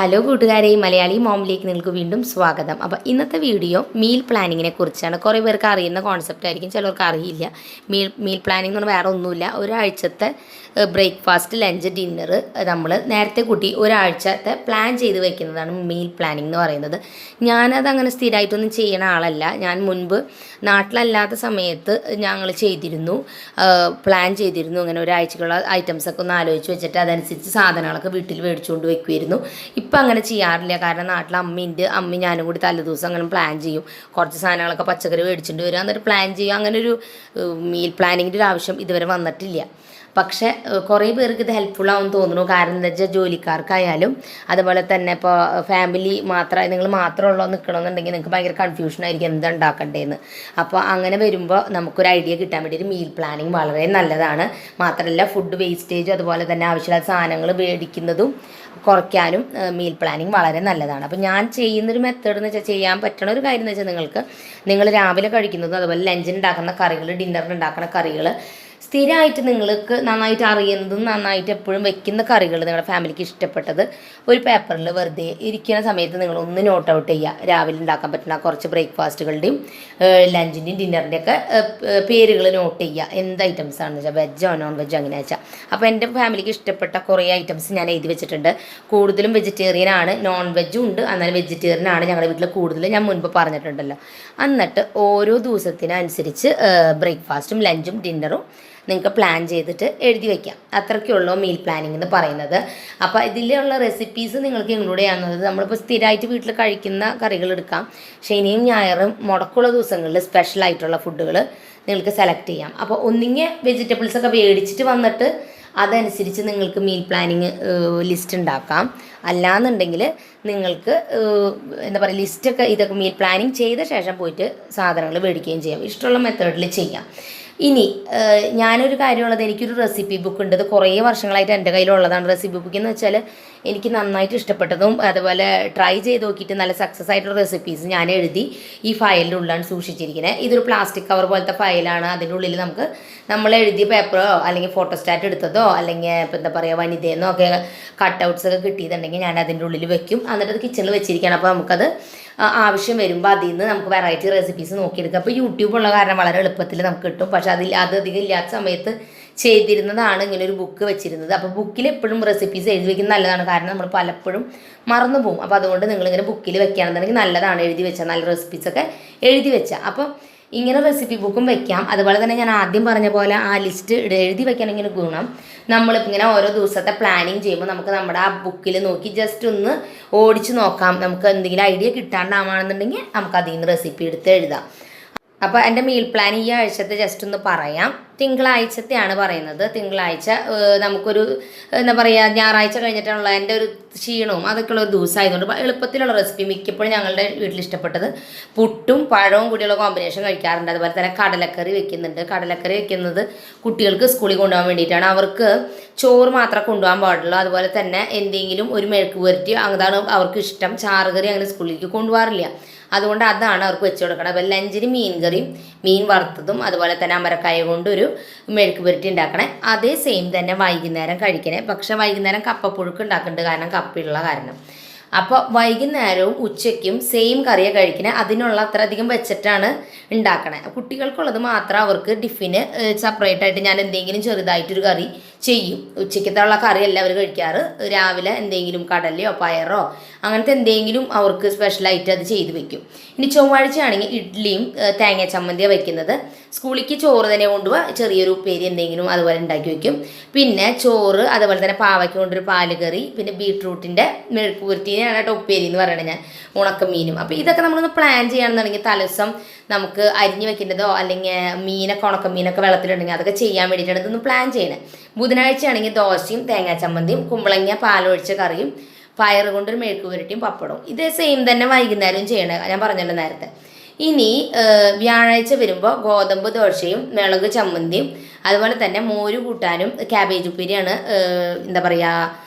Hello കൂട്ടുകാരെ മലയാളി മോമിലേക്ക് നിങ്ങൾക്ക് വീണ്ടും സ്വാഗതം. അപ്പോൾ ഇന്നത്തെ വീഡിയോ മീൽ പ്ലാനിങ്ങിനെ കുറിച്ചാണ്. കുറേ പേർക്ക് അറിയുന്ന കോൺസെപ്റ്റ് ആയിരിക്കും ചിലർക്ക് അറിയില്ല. മീൽ മീൽ പ്ലാനിങ് എന്ന് പറഞ്ഞാൽ വേറെ ഒന്നുമില്ല. ഒരാഴ്ചത്തെ ബ്രേക്ക്ഫാസ്റ്റ് ലഞ്ച് ഡിന്നർ നമ്മൾ നേരത്തെ കൂട്ടി ഒരാഴ്ചത്തെ പ്ലാൻ ചെയ്ത് വെക്കുന്നതാണ് മീൽ പ്ലാനിങ് എന്ന് പറയുന്നത്. ഞാനത് അങ്ങനെ സ്ഥിരമായിട്ടൊന്നും ചെയ്യണ ആളല്ല. ഞാൻ മുൻപ് നാട്ടിലല്ലാത്ത സമയത്ത് ഞങ്ങൾ ചെയ്തിരുന്നു. പ്ലാൻ ചെയ്തിരുന്നു. അങ്ങനെ ഒരാഴ്ചക്കുള്ള ഐറ്റംസൊക്കെ ഒന്ന് ആലോചിച്ച് വെച്ചിട്ട് അതനുസരിച്ച് സാധനങ്ങളൊക്കെ വീട്ടിൽ മേടിച്ചുകൊണ്ട് വെക്കുമായിരുന്നു ഇപ്പം അങ്ങനെ ചെയ്യാറില്ല. കാരണം നാട്ടിൽ അമ്മയുണ്ട് അമ്മ ഞാനും കൂടി തലേ ദിവസം അങ്ങനെ പ്ലാൻ ചെയ്യും. കുറച്ച് സാധനങ്ങളൊക്കെ പച്ചക്കറി മേടിച്ചിട്ട് വരും എന്നിട്ട് പ്ലാൻ ചെയ്യും. അങ്ങനെ ഒരു മീൽ പ്ലാനിങ്ങിന്റെ ഒരു ആവശ്യം ഇതുവരെ വന്നിട്ടില്ല. പക്ഷേ കുറേ പേർക്ക് ഇത് ഹെൽപ്ഫുൾ ആവും തോന്നുന്നു. കാരണം എന്താ വെച്ചാൽ ജോലിക്കാർക്കായാലും അതുപോലെ തന്നെ ഇപ്പോൾ ഫാമിലി മാത്രം നിങ്ങൾ മാത്രമുള്ളോ നിൽക്കണമെന്നുണ്ടെങ്കിൽ നിങ്ങൾക്ക് ഭയങ്കര കൺഫ്യൂഷൻ ആയിരിക്കും എന്താ ഉണ്ടാക്കേണ്ടതെന്ന് അപ്പോൾ അങ്ങനെ വരുമ്പോൾ നമുക്കൊരു ഐഡിയ കിട്ടാൻ വേണ്ടി ഒരു മീൽ പ്ലാനിങ് വളരെ നല്ലതാണ്. മാത്രമല്ല ഫുഡ് വേസ്റ്റേജ് അതുപോലെ തന്നെ ആവശ്യമുള്ള സാധനങ്ങൾ മേടിക്കുന്നതും കുറയ്ക്കാനും മീൽ പ്ലാനിങ് വളരെ നല്ലതാണ്. അപ്പോൾ ഞാൻ ചെയ്യുന്നൊരു മെത്തേഡ് എന്ന് വെച്ചാൽ ചെയ്യാൻ പറ്റണ ഒരു കാര്യം എന്ന് വെച്ചാൽ നിങ്ങൾക്ക് നിങ്ങൾ രാവിലെ കഴിക്കുന്നതും അതുപോലെ ലഞ്ചിന് ഉണ്ടാക്കുന്ന കറികൾ ഡിന്നറിന് ഉണ്ടാക്കുന്ന കറികൾ സ്ഥിരമായിട്ട് നിങ്ങൾക്ക് നന്നായിട്ട് അറിയുന്നതും നന്നായിട്ട് എപ്പോഴും വെക്കുന്ന കറികൾ നിങ്ങളുടെ ഫാമിലിക്ക് ഇഷ്ടപ്പെട്ടത് ഒരു പേപ്പറിൽ വെറുതെ ഇരിക്കുന്ന സമയത്ത് നിങ്ങൾ ഒന്ന് നോട്ട് ഔട്ട് ചെയ്യുക. രാവിലെ ഉണ്ടാക്കാൻ പറ്റുന്ന കുറച്ച് ബ്രേക്ക്ഫാസ്റ്റുകളുടെയും ലഞ്ചിന്റെയും ഡിന്നറിന്റെയൊക്കെ പേരുകൾ നോട്ട് ചെയ്യുക. എന്ത് ഐറ്റംസ് ആണെന്ന് വെച്ചാൽ വെജോ നോൺ വെജോ അങ്ങനെ വെച്ചാൽ അപ്പോൾ എന്റെ ഫാമിലിക്ക് ഇഷ്ടപ്പെട്ട കുറേ ഐറ്റംസ് ഞാൻ എഴുതി വെച്ചിട്ടുണ്ട്. കൂടുതലും വെജിറ്റേറിയൻ ആണ് നോൺ വെജും ഉണ്ട്. എന്നാൽ വെജിറ്റേറിയൻ ആണ് ഞങ്ങളുടെ വീട്ടിൽ കൂടുതൽ ഞാൻ മുൻപ് പറഞ്ഞിട്ടുണ്ടല്ലോ. എന്നിട്ട് ഓരോ ദിവസത്തിനനുസരിച്ച് ബ്രേക്ക്ഫാസ്റ്റും ലഞ്ചും ഡിന്നറും നിങ്ങൾക്ക് പ്ലാൻ ചെയ്തിട്ട് എഴുതി വയ്ക്കാം അത്രയ്ക്കുള്ളൂ മീൽ പ്ലാനിങ് എന്ന് പറയുന്നത്. അപ്പോൾ ഇതിലുള്ള റെസിപ്പീസ് നിങ്ങൾക്ക് ഇൻക്ലൂഡ് ചെയ്യാവുന്നത് നമ്മളിപ്പോൾ സ്ഥിരമായിട്ട് വീട്ടിൽ കഴിക്കുന്ന കറികൾ എടുക്കാം. ശനിയും ഞായറും മുടക്കുള്ള ദിവസങ്ങളിൽ സ്പെഷ്യൽ ആയിട്ടുള്ള ഫുഡുകൾ നിങ്ങൾക്ക് സെലക്ട് ചെയ്യാം. അപ്പോൾ ഒന്നിങ്ങി വെജിറ്റബിൾസ് ഒക്കെ മേടിച്ചിട്ട് വന്നിട്ട് അതനുസരിച്ച് നിങ്ങൾക്ക് മീൽ പ്ലാനിങ് ലിസ്റ്റ് ഉണ്ടാക്കാം. അല്ലാന്നുണ്ടെങ്കിൽ നിങ്ങൾക്ക് എന്താ പറയുക ലിസ്റ്റൊക്കെ ഇതൊക്കെ മീൽ പ്ലാനിങ് ചെയ്ത ശേഷം പോയിട്ട് സാധനങ്ങൾ മേടിക്കുകയും ചെയ്യാം. ഇഷ്ടമുള്ള മെത്തേഡിൽ ചെയ്യാം. ഇനി ഞാനൊരു കാര്യമുള്ളത് എനിക്കൊരു റെസിപ്പി ബുക്ക് ഉണ്ട്. അത് കുറേ വർഷങ്ങളായിട്ട് എന്റെ കയ്യിലുള്ളതാണ്. റെസിപ്പി ബുക്ക് എന്ന് വെച്ചാൽ എനിക്ക് നന്നായിട്ട് ഇഷ്ടപ്പെട്ടതും അതുപോലെ ട്രൈ ചെയ്ത് നോക്കിയിട്ട് നല്ല സക്സസ് ആയിട്ടുള്ള റെസിപ്പീസ് ഞാൻ എഴുതി ഈ ഫയലിന്റെ ഉള്ളിലാണ് സൂക്ഷിച്ചിരിക്കുന്നത് ഇതൊരു പ്ലാസ്റ്റിക് കവർ പോലത്തെ ഫയലാണ് അതിന്റെ ഉള്ളിൽ നമുക്ക് നമ്മൾ എഴുതിയ പേപ്പറോ അല്ലെങ്കിൽ ഫോട്ടോസ്റ്റാറ്റ് എടുത്തതോ അല്ലെങ്കിൽ ഇപ്പം എന്താ പറയുക വനിതയെന്നോ ഒക്കെ കട്ടൗട്ട്സ് ഒക്കെ കിട്ടിയിട്ടുണ്ടെങ്കിൽ ഞാൻ അതിന്റെ ഉള്ളിൽ വെക്കും. എന്നിട്ട് അത് കിച്ചണിൽ വെച്ചിരിക്കുകയാണ്. അപ്പോൾ നമുക്കത് ആവശ്യം വരുമ്പോൾ അതിൽ നിന്ന് നമുക്ക് വെറൈറ്റി റെസിപ്പീസ് നോക്കിയെടുക്കാം. അപ്പോൾ യൂട്യൂബ് ഉള്ള കാരണം വളരെ എളുപ്പത്തിൽ നമുക്ക് കിട്ടും. പക്ഷേ അതിൽ അത് അധികം ഇല്ലാത്ത സമയത്ത് ചെയ്തിരുന്നതാണ് ഇങ്ങനെ ഒരു ബുക്ക് വെച്ചിരുന്നത്. അപ്പോൾ ബുക്കിൽ എപ്പോഴും റെസിപ്പീസ് എഴുതി വെക്കുന്നത് നല്ലതാണ്. കാരണം നമ്മൾ പലപ്പോഴും മറന്നു പോകും. അപ്പോൾ അതുകൊണ്ട് നിങ്ങളിങ്ങനെ ബുക്കിൽ വെക്കുകയാണെന്നുണ്ടെങ്കിൽ നല്ലതാണ് എഴുതി വെച്ചാൽ. നല്ല റെസിപ്പീസൊക്കെ എഴുതി വെച്ചാൽ അപ്പോൾ ഇങ്ങനെ റെസിപ്പി ബുക്കും വെക്കാം. അതുപോലെ തന്നെ ഞാൻ ആദ്യം പറഞ്ഞ പോലെ ആ ലിസ്റ്റ് എഴുതി വെക്കണമെങ്കിൽ ഗുണം. നമ്മളിപ്പോൾ ഇങ്ങനെ ഓരോ ദിവസത്തെ പ്ലാനിങ് ചെയ്യുമ്പോൾ നമുക്ക് നമ്മുടെ ആ ബുക്കിൽ നോക്കി ജസ്റ്റ് ഒന്ന് ഓടിച്ച് നോക്കാം. നമുക്ക് എന്തെങ്കിലും ഐഡിയ കിട്ടാണ്ടാവുകയാണെന്നുണ്ടെങ്കിൽ നമുക്ക് അതിൽ നിന്ന് റെസിപ്പി എടുത്ത് എഴുതാം. അപ്പോൾ എന്റെ മീൽ പ്ലാൻ ഈ ആഴ്ചത്തെ ജസ്റ്റ് ഒന്ന് പറയാം. തിങ്കളാഴ്ചത്തെയാണ് പറയുന്നത്. തിങ്കളാഴ്ച നമുക്കൊരു എന്താ പറയാ ഞായറാഴ്ച കഴിഞ്ഞിട്ടുള്ള എന്റെ ഒരു ക്ഷീണവും അതൊക്കെയുള്ള ഒരു ദിവസമായതുകൊണ്ട് എളുപ്പത്തിലുള്ള റെസിപ്പി മിക്കപ്പോഴും ഞങ്ങളുടെ വീട്ടിൽ ഇഷ്ടപ്പെട്ടത് പുട്ടും പഴവും കൂടിയുള്ള കോമ്പിനേഷൻ കഴിക്കാറുണ്ട്. അതുപോലെ തന്നെ കടലക്കറി വെക്കുന്നുണ്ട്. കടലക്കറി വെക്കുന്നത് കുട്ടികൾക്ക് സ്കൂളിൽ കൊണ്ടുപോകാൻ വേണ്ടിയിട്ടാണ്. അവർക്ക് ചോറ് മാത്രമേ കൊണ്ടുപോകാൻ പാടുള്ളൂ. അതുപോലെ തന്നെ എന്തെങ്കിലും ഒരു മെഴുക്ക് പുരട്ടി അതാണ് അവർക്ക് ഇഷ്ടം. ചാറുകറി അങ്ങനെ സ്കൂളിലേക്ക് കൊണ്ടുപോകാറില്ല. അതുകൊണ്ട് അതാണ് അവർക്ക് വെച്ച് കൊടുക്കണം അപ്പോൾ ലഞ്ചിന് മീൻ കറിയും മീൻ വറുത്തതും അതുപോലെ തന്നെ അമരക്കായ കൊണ്ടൊരു മെഴുക്ക് പുരട്ടി ഉണ്ടാക്കണേ. അതേ സെയിം തന്നെ വൈകുന്നേരം കഴിക്കണേ. പക്ഷേ വൈകുന്നേരം കപ്പപ്പുഴുക്ക് ഉണ്ടാക്കുന്നുണ്ട് കാരണം കപ്പയുള്ള കാരണം. അപ്പോൾ വൈകുന്നേരവും ഉച്ചയ്ക്കും സെയിം കറിയെ കഴിക്കണേ. അതിനുള്ള അത്ര അധികം വെച്ചിട്ടാണ് ഉണ്ടാക്കണേ. കുട്ടികൾക്കുള്ളത് മാത്രം അവർക്ക് ടിഫിന് സെപ്പറേറ്റ് ആയിട്ട് ഞാൻ എന്തെങ്കിലും ചെറുതായിട്ടൊരു കറി ചെയ്യും. ഉച്ചയ്ക്കത്തുള്ള കറിയല്ല അവർ കഴിക്കാറ്? രാവിലെ എന്തെങ്കിലും കടലയോ പയറോ അങ്ങനത്തെ എന്തെങ്കിലും അവർക്ക് സ്പെഷ്യലായിട്ട് അത് ചെയ്ത് വെക്കും. ഇനി ചൊവ്വാഴ്ചയാണെങ്കിൽ ഇഡ്ഡലിയും തേങ്ങ ചമ്മന്തിയാണ് വയ്ക്കുന്നത് സ്കൂളിലേക്ക് ചോറ് തന്നെ കൊണ്ടുപോവാ. ചെറിയൊരു ഉപ്പേരി എന്തെങ്കിലും അതുപോലെ ഉണ്ടാക്കി വെക്കും. പിന്നെ ചോറ് അതുപോലെ തന്നെ പാവയ്ക്ക് കൊണ്ടൊരു പാൽ കറി പിന്നെ ബീട്രൂട്ടിന്റെ മെഴുക്ക് പുരട്ടീനെയാണ് കേട്ടോ ഉപ്പേരി എന്ന് പറയുന്നത് ഞാൻ. ഉണക്കമീനും. അപ്പോൾ ഇതൊക്കെ നമ്മളൊന്ന് പ്ലാൻ ചെയ്യുകയാണെന്നുണ്ടെങ്കിൽ തലസം നമുക്ക് അരിഞ്ഞ് വെക്കേണ്ടതോ അല്ലെങ്കിൽ മീനൊക്കെ ഉണക്കമീനൊക്കെ വെള്ളത്തിലുണ്ടെങ്കിൽ അതൊക്കെ ചെയ്യാൻ വേണ്ടിയിട്ടാണ് ഇതൊന്ന് പ്ലാൻ ചെയ്യണേ. ബുധനാഴ്ച ആണെങ്കിൽ ദോശയും തേങ്ങാ ചമ്മന്തിയും കുമ്പളങ്ങ പാലൊഴിച്ച കറിയും പയർ കൊണ്ടൊരു മെഴുക്ക് പുരട്ടിയും പപ്പടവും. ഇത് സെയിം തന്നെ വൈകുന്നേരവും ചെയ്യണേ ഞാൻ പറഞ്ഞല്ലോ നേരത്തെ. ഇനി വ്യാഴാഴ്ച വരുമ്പോൾ ഗോതമ്പ് ദോശയും മിളക് ചമ്മന്തിയും അതുപോലെ തന്നെ മോര് കൂട്ടാനും ക്യാബേജ് ഉപ്പേരിയാണ് എന്താ പറയുക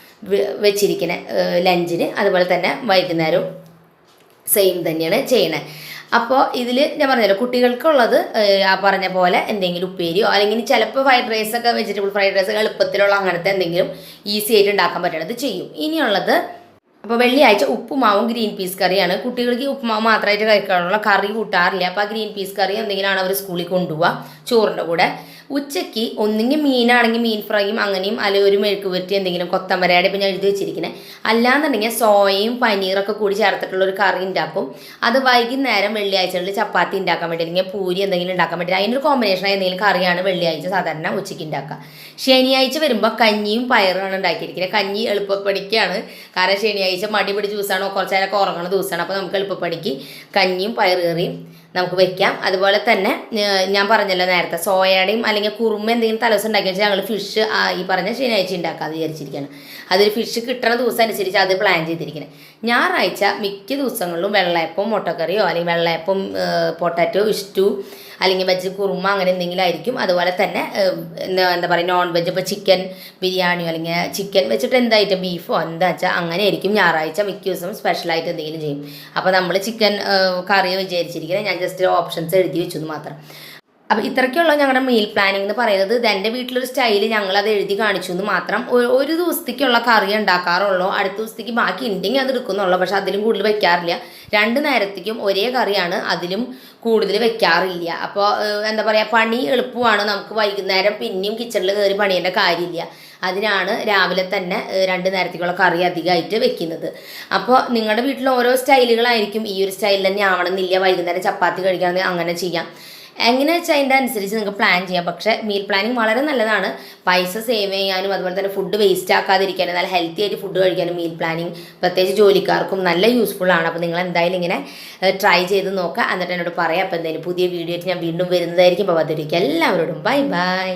വെച്ചിരിക്കുന്നത് ലഞ്ചിന് അതുപോലെ തന്നെ വൈകുന്നേരവും സെയിം തന്നെയാണ് ചെയ്യണത് അപ്പോൾ ഇതിൽ ഞാൻ പറഞ്ഞല്ലോ കുട്ടികൾക്കുള്ളത് ആ പറഞ്ഞ പോലെ എന്തെങ്കിലും ഉപ്പേരിയോ അല്ലെങ്കിൽ ചിലപ്പോൾ ഫ്രൈഡ് റൈസ് ഒക്കെ വെജിറ്റബിൾ ഫ്രൈഡ് റൈസ് എളുപ്പത്തിലുള്ള അങ്ങനത്തെ എന്തെങ്കിലും ഈസി ആയിട്ട് ഉണ്ടാക്കാൻ പറ്റണത് ചെയ്യും. ഇനിയുള്ളത് അപ്പോൾ വെള്ളിയാഴ്ച ഉപ്പുമാവും ഗ്രീൻ പീസ് കറിയാണ്. കുട്ടികൾക്ക് ഉപ്പുമാവ് മാത്രമായിട്ട് കഴിക്കാനുള്ള കറി കൂട്ടാറില്ല. അപ്പോൾ ആ ഗ്രീൻ പീസ് കറി എന്തെങ്കിലുമാണ് അവർ സ്കൂളിൽ കൊണ്ടുപോവുക ചോറിന്റെ കൂടെ. ഉച്ചയ്ക്ക് ഒന്നെങ്കിൽ മീനാണെങ്കിൽ മീൻ ഫ്രൈയും അങ്ങനെയും അല്ലെങ്കിൽ ഒരു മെഴുക്ക് പുരട്ടി എന്തെങ്കിലും കൊത്തമ്പരയുടെ ഇപ്പം ഞാൻ എഴുതി വെച്ചിരിക്കുന്നത് അല്ലാന്നുണ്ടെങ്കിൽ സോയയും പനീറൊക്കെ കൂടി ചേർത്തിട്ടുള്ള ഒരു കറി ഉണ്ടാക്കും അത് വൈകുന്നേരം വെള്ളിയാഴ്ചകളിൽ ചപ്പാത്തി ഉണ്ടാക്കാൻ വേണ്ടി അല്ലെങ്കിൽ പൂരി എന്തെങ്കിലും ഉണ്ടാക്കാൻ വേണ്ടി അതിനൊരു കോമ്പിനേഷൻ എന്തെങ്കിലും കറിയാണ് വെള്ളിയാഴ്ച സാധാരണ ഉച്ചയ്ക്ക് ഉണ്ടാക്കുക ശനിയാഴ്ച വരുമ്പോൾ കഞ്ഞിയും പയറുമാണ് ഉണ്ടാക്കിയിരിക്കുന്നത് കഞ്ഞി എളുപ്പപ്പണിക്കാണ്. കാരണം ശനിയാഴ്ച മടി പിടിച്ച ദിവസമാണോ കുറച്ച് നേരമൊക്കെ ഉറങ്ങുന്ന ദിവസമാണ് അപ്പോൾ നമുക്ക് എളുപ്പപ്പണിക്ക് കഞ്ഞിയും പയറ് കറിയും നമുക്ക് വെക്കാം. അതുപോലെ തന്നെ ഞാൻ പറഞ്ഞല്ലോ നേരത്തെ സോയയുടെയും അല്ലെങ്കിൽ കുറുമ എന്തെങ്കിലും തലവസം ഉണ്ടാക്കി വെച്ചാൽ ഞങ്ങൾ ഫിഷ് ഈ പറഞ്ഞ ശനിയാഴ്ച ഉണ്ടാക്കാമെന്ന് വിചാരിച്ചിരിക്കുകയാണ് അതൊരു ഫിഷ് കിട്ടണ ദിവസം അനുസരിച്ച് അത് പ്ലാൻ ചെയ്തിരിക്കുന്നത് ഞായറാഴ്ച മിക്ക ദിവസങ്ങളിലും വെള്ളയപ്പം മുട്ടക്കറിയോ അല്ലെങ്കിൽ വെള്ളയപ്പം പൊട്ടാറ്റോ ഇഷ്ടു അല്ലെങ്കിൽ വെജ് കുറുമ അങ്ങനെ എന്തെങ്കിലും ആയിരിക്കും. അതുപോലെ തന്നെ എന്താ പറയുക നോൺ വെജ് ഇപ്പോൾ ചിക്കൻ ബിരിയാണിയോ അല്ലെങ്കിൽ ചിക്കൻ വെച്ചിട്ട് എന്തായിട്ട് ബീഫോ എന്താ വെച്ചാൽ അങ്ങനെ ആയിരിക്കും ഞായറാഴ്ച മിക്ക ദിവസവും സ്പെഷ്യലായിട്ട് എന്തെങ്കിലും ചെയ്യും. അപ്പോൾ നമ്മൾ ചിക്കൻ കറി വിചാരിച്ചിരിക്കുന്നത് ഞാൻ ജസ്റ്റ് ഓപ്ഷൻസ് എഴുതി വെച്ചു മാത്രം. അപ്പോൾ ഇത്രയ്ക്കുള്ള ഞങ്ങളുടെ മീൽ പ്ലാനിംഗ് എന്ന് പറയുന്നത് ഇത് എന്റെ വീട്ടിലൊരു സ്റ്റൈൽ ഞങ്ങളത് എഴുതി കാണിച്ചു എന്ന് മാത്രം ഒരു ഒരു ദിവസത്തേക്കുള്ള കറി ഉണ്ടാക്കാറുള്ളൂ. അടുത്ത ദിവസത്തേക്ക് ബാക്കി ഉണ്ടെങ്കിൽ അത് എടുക്കുന്നുള്ളൂ. പക്ഷെ അതിലും കൂടുതൽ വെക്കാറില്ല. രണ്ട് നേരത്തേക്കും ഒരേ കറിയാണ് അതിലും കൂടുതൽ വെക്കാറില്ല. അപ്പോൾ എന്താ പറയുക പണി എളുപ്പമാണ്. നമുക്ക് വൈകുന്നേരം പിന്നെയും കിച്ചണിൽ കയറി പണിയേണ്ട കാര്യമില്ല. അതിനാണ് രാവിലെ തന്നെ രണ്ട് നേരത്തേക്കുള്ള കറി അധികമായിട്ട് വെക്കുന്നത്. അപ്പോൾ നിങ്ങളുടെ വീട്ടിൽ ഓരോ സ്റ്റൈലുകളായിരിക്കും ഈ ഒരു സ്റ്റൈലിൽ തന്നെ ആവണമെന്നില്ല വൈകുന്നേരം ചപ്പാത്തി കഴിക്കാമെന്ന് അങ്ങനെ ചെയ്യാം. എങ്ങനെ വെച്ചാൽ അതിന്റെ അനുസരിച്ച് നിങ്ങൾക്ക് പ്ലാൻ ചെയ്യാം. പക്ഷേ മീൽ പ്ലാനിങ് വളരെ നല്ലതാണ്. പൈസ സേവ് ചെയ്യാനും അതുപോലെ തന്നെ ഫുഡ് വേസ്റ്റ് ആക്കാതിരിക്കാനും നല്ല ഹെൽത്തി ആയിട്ട് ഫുഡ് കഴിക്കാനും മീൽ പ്ലാനിങ് പ്രത്യേകിച്ച് ജോലിക്കാർക്കും നല്ല യൂസ്ഫുൾ ആണ്. അപ്പോൾ നിങ്ങൾ എന്തായാലും ഇങ്ങനെ ട്രൈ ചെയ്ത് നോക്കുക. എന്നിട്ട് എന്നോട് പറയാം. അപ്പോൾ എന്തായാലും പുതിയ വീഡിയോ ഞാൻ വീണ്ടും വരുന്നതായിരിക്കും. അപ്പോൾ അതിരിക്കും എല്ലാവരോടും. Bye bye